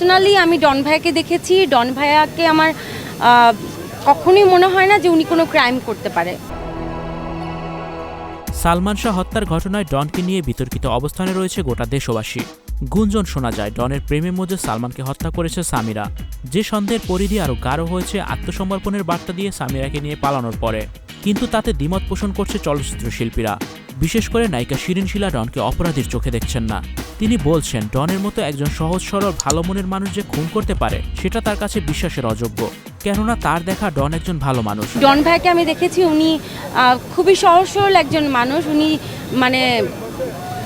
Personally আমি ডন ভাইয়াকে দেখেছি। ডন ভাইয়াকে আমার কখনোই মনে হয় না যে উনি কোনো ক্রাইম করতে পারে। সালমান শাহ হত্যার ঘটনায় ডনকে নিয়ে বিতর্কিত অবস্থানে রয়েছে গোটা দেশবাসী। গুঞ্জন শোনা যায়, ডনের প্রেমের মধ্যে সালমানকে হত্যা করেছে সামিরা। যে সন্দেহের পরিধি আরও গাঢ় হয়েছে, আত্মসমর্পণের বার্তা দিয়ে সামিরাকে নিয়ে পালানোর পরে। কিন্তু তাতে দ্বিমত পোষণ করছে চলচ্চিত্র শিল্পীরা। বিশেষ করে নায়িকা শিরিন শিলা ডনকে অপরাধীর চোখে দেখছেন না। তিনি বলছেন ডনের মতো একজন সহজ সরল ভালো মনের মানুষ যে খুন করতে পারে সেটা তার কাছে বিশ্বাসের অযোগ্য। কেননা তার দেখা ডন একজন ভালো মানুষ। ডন ভাইকে আমি দেখেছি উনি খুবই সহজ সরল একজন মানুষ। উনি মানে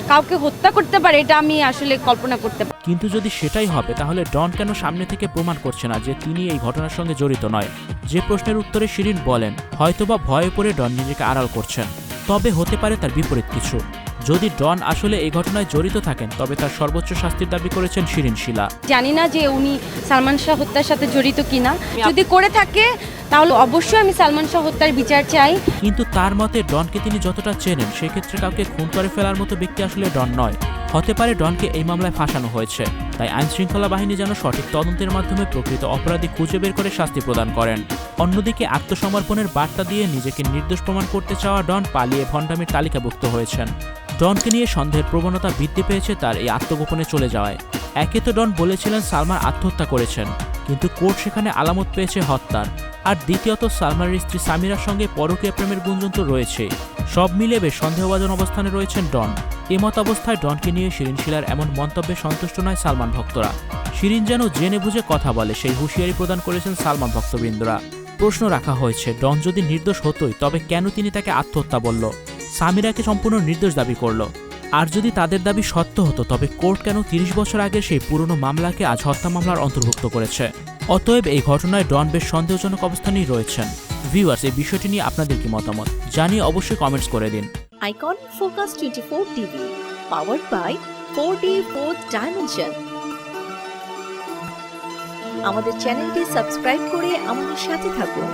কাউকে হত্যা করতে পারে এটা আমি আসলে কল্পনা করতে পারি কিন্তু যদি সেটাই হবে তাহলে ডন কেন সামনে থেকে প্রমাণ করছে না যে তিনি এই ঘটনার সঙ্গে জড়িত নয়? যে প্রশ্নের উত্তরে শিরিন বলেন হয়তোবা ভয়ে পড়ে ডন নিজেকে আড়াল করছেন। তবে হতে পারে তার বিপরীত কিছু। যদি ডন আসলে এই ঘটনায় জড়িত থাকেন তবে তার সর্বোচ্চ শাস্তির দাবি করেছেন শিরিন শিলা। জানি না যে উনি সালমান শাহ হত্যার সাথে জড়িত কিনা। যদি করে থাকে তাহলে অবশ্যই আমি সালমান শাহ হত্যার বিচার চাই। কিন্তু তার মতে ডনকে তিনি যতটা চেনেন সেক্ষেত্রে কাউকে খুন করে ফেলার মতো ব্যক্তি আসলে ডন নয়। হতে পারে ডনকে এই মামলায় ফাঁসানো হয়েছে। তাই আইন শৃঙ্খলা বাহিনী যেন সঠিক তদন্তের মাধ্যমে প্রকৃত অপরাধী খুঁজে বের করে শাস্তি প্রদান করেন। অন্যদিকে আত্মসমর্পণের বার্তা দিয়ে নিজেকে নির্দোষ প্রমাণ করতে চাওয়া ডন পালিয়ে ভণ্ডামির তালিকাভুক্ত হয়েছেন। ডনকে নিয়ে সন্দেহের প্রবণতা বৃদ্ধি পেয়েছে তার এই আত্মগোপনে চলে যাওয়ায়। একে তো ডন বলেছিলেন সালমান আত্মহত্যা করেছেন, কিন্তু কোর্ট সেখানে আলামত পেয়েছে হত্যার। আর দ্বিতীয়ত সালমানের স্ত্রী সামিরার সঙ্গে পরকীয়া প্রেমের গুঞ্জন তো রয়েছে সব মিলে বেশ সন্দেহভাজন অবস্থানে রয়েছেন ডন। এমত অবস্থায় ডনকে নিয়ে শিরিন শিলার এমন মন্তব্যে সন্তুষ্ট নয় সালমান ভক্তরা। শিরিন যেন জেনে বুঝে কথা বলে, সেই হুঁশিয়ারি প্রদান করেছেন সালমান ভক্তবৃন্দরা। প্রশ্ন রাখা হয়েছে, ডন যদি নির্দোষ হতোই, তবে কেন তিনি তাকে আত্মহত্যা বলল? সামিরাকে সম্পূর্ণ নির্দোষ দাবি করল। আর যদি তাদের দাবি সত্য হতো তবে কোর্ট কেন তিরিশ বছর আগে সেই পুরনো মামলাকে আজ হত্যা মামলার অন্তর্ভুক্ত করেছে? অতএব এই ঘটনায় ডন বেশ সন্দেহজনক অবস্থানেই রয়েছেন। ভিউয়ার্স এই বিষয়টি নিয়ে আপনাদের কি মতামত? জানিয়ে অবশ্যই কমেন্টস করে দিন। Icon Focus 24 TV, powered by 4D Fourth Dimension. আমাদের চ্যানেলটি সাবস্ক্রাইব করে আমাদের সাথে থাকুন।